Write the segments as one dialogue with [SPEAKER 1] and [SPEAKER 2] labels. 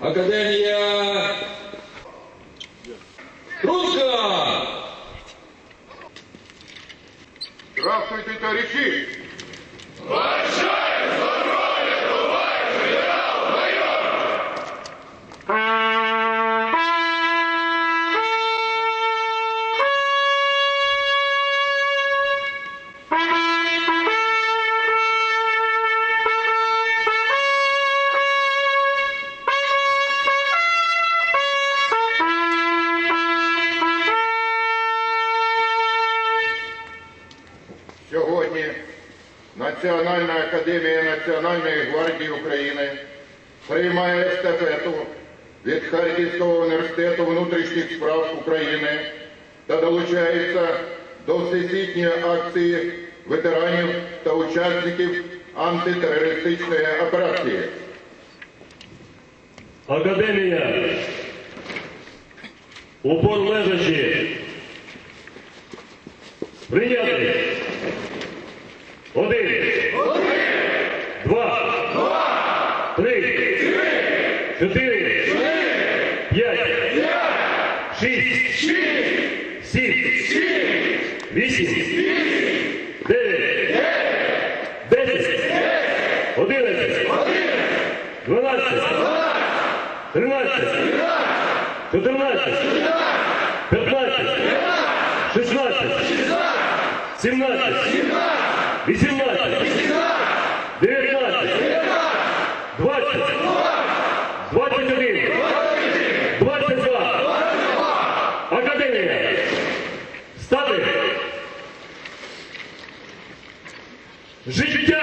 [SPEAKER 1] Академія. Рудка!
[SPEAKER 2] Здравствуйте, товарищи! Національна академія Національної гвардії України приймає естафету від Харківського університету внутрішніх справ України та долучається до всесвітньої акції ветеранів та учасників антитерористичної операції.
[SPEAKER 3] Академія. Упор лежачи. Прийняти. Один. Два. Три. Чотири. П'ять. Шість. Сім. Вісім. Дев'ять. Десять. Одинадцять. Дванадцять. Тринадцять. Чотирнадцять. П'ятнадцять. Шістнадцять. Сімнадцять. Вісімнадцять. Дев'ятнадцять. Двадцять. Двадцять один. Двадцять два. Академія. Стати. Життя.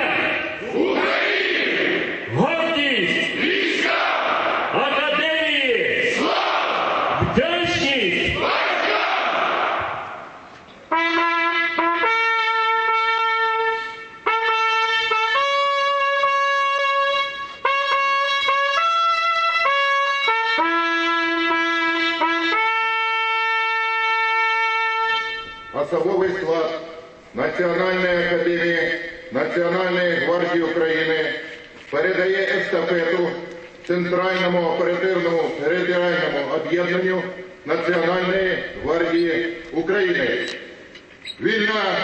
[SPEAKER 2] Особовий склад Національної академії Національної гвардії України передає естафету Центральному оперативному територіальному об'єднанню Національної гвардії України. Вільна!